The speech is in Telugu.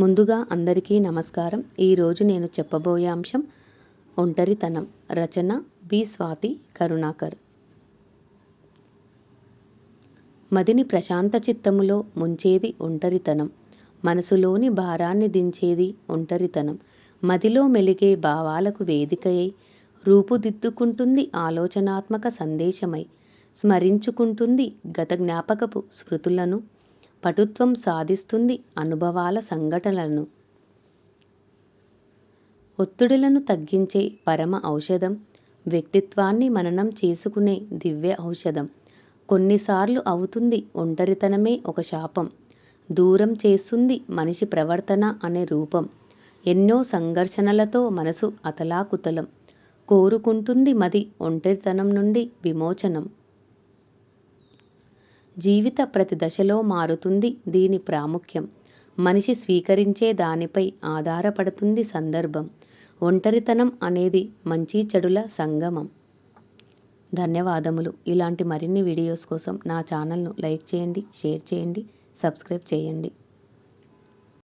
ముందుగా అందరికీ నమస్కారం. ఈరోజు నేను చెప్పబోయే అంశం ఒంటరితనం. రచన బి స్వాతి కరుణాకర్. మదిని ప్రశాంత చిత్తములో ముంచేది ఒంటరితనం. మనసులోని భారాన్ని దించేది ఒంటరితనం. మదిలో మెలిగే భావాలకు వేదికయై రూపుదిద్దుకుంటుంది ఆలోచనాత్మక సందేశమై స్మరించుకుంటుంది గత జ్ఞాపకపు స్మృతులను పటుత్వం సాధిస్తుంది అనుభవాల సంఘటనలను. ఒత్తిడులను తగ్గించే పరమ ఔషధం వ్యక్తిత్వాన్ని మననం చేసుకునే దివ్య ఔషధం. కొన్నిసార్లు అవుతుంది ఒంటరితనమే ఒక శాపం దూరం చేస్తుంది మనిషి ప్రవర్తన అనే రూపం. ఎన్నో సంఘర్షణలతో మనసు అతలాకుతలం. కోరుకుంటుంది మది ఒంటరితనం నుండి విమోచనం. జీవిత ప్రతి దశలో మారుతుంది దీని ప్రాముఖ్యం. మనిషి స్వీకరించే దానిపై ఆధారపడుతుంది సందర్భం. ఒంటరితనం అనేది మంచి చెడుల సంగమం. ధన్యవాదములు. ఇలాంటి మరిన్ని వీడియోస్ కోసం నా ఛానల్ను లైక్ చేయండి షేర్ చేయండి సబ్స్క్రైబ్ చేయండి.